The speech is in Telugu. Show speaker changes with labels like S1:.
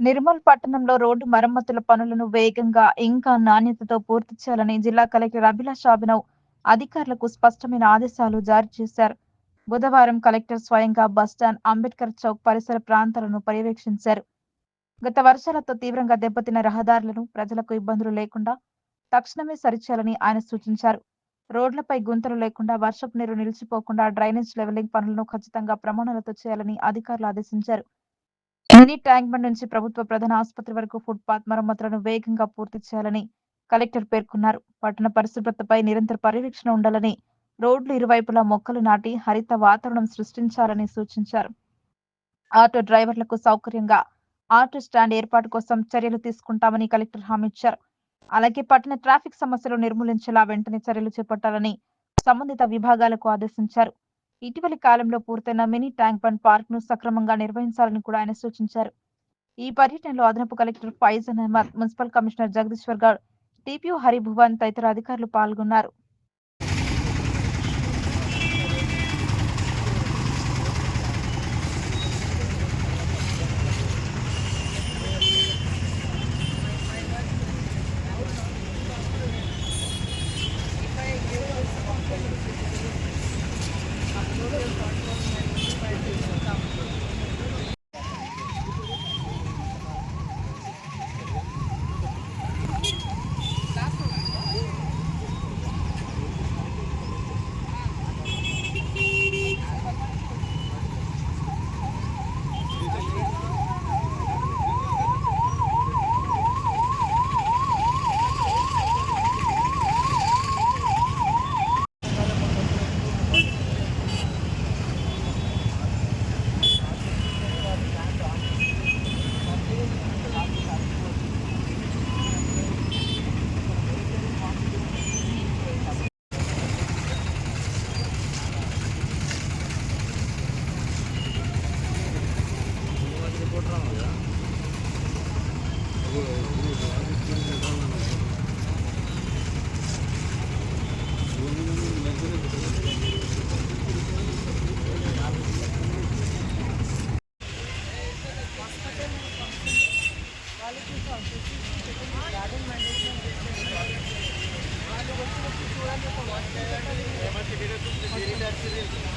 S1: నిర్మల్ పట్టణంలో రోడ్డు మరమ్మతుల పనులను వేగంగా ఇంకా నాణ్యతతో పూర్తి చేయాలని జిల్లా కలెక్టర్ అభిలాష్ అభినవ్ అధికారులకు స్పష్టమైన ఆదేశాలు జారీ చేశారు. బుధవారం కలెక్టర్ స్వయంగా బస్టాండ్ అంబేద్కర్ చౌక్ పరిసర ప్రాంతాలను పర్యవేక్షించారు. గత వర్షాలతో తీవ్రంగా దెబ్బతిన్న రహదారులను ప్రజలకు ఇబ్బందులు లేకుండా తక్షణమే సరిచేయాలని ఆయన సూచించారు. రోడ్లపై గుంతలు లేకుండా వర్షపు నీరు నిలిచిపోకుండా డ్రైనేజ్ లెవెలింగ్ పనులను ఖచ్చితంగా ప్రమాణాలతో చేయాలని అధికారులు ఆదేశించారు. మినీ ట్యాంక్ బండ్ నుంచి ప్రభుత్వ ప్రధాన ఆసుపత్రి వరకు ఫుట్పాత్ మరమ్మతులను వేగంగా పూర్తి చేయాలని కలెక్టర్ పేర్కొన్నారు. పట్టణ పరిశుభ్రతపై నిరంతర పర్యవేక్షణ ఉండాలని రోడ్లు ఇరువైపులా మొక్కలు నాటి హరిత వాతావరణం సృష్టించాలని సూచించారు. ఆటో డ్రైవర్లకు సౌకర్యంగా ఆటో స్టాండ్ ఏర్పాటు కోసం చర్యలు తీసుకుంటామని కలెక్టర్ హామీ ఇచ్చారు. అలాగే పట్టణ ట్రాఫిక్ సమస్యలు నిర్మూలించేలా వెంటనే చర్యలు చేపట్టాలని సంబంధిత విభాగాలకు ఆదేశించారు. ఇటీవలి కాలంలో పూర్తయిన మినీ ట్యాంక్ బండ్ పార్క్ను సక్రమంగా నిర్వహించాలని కూడా ఆయన సూచించారు. ఈ పర్యటనలో అదనపు collector Faizan Ahmed municipal commissioner Jagadishwar Goud TPO Haribhuvan తదితర అధికారులు పాల్గొన్నారు. Matematik bir de tüm bir dersi değil.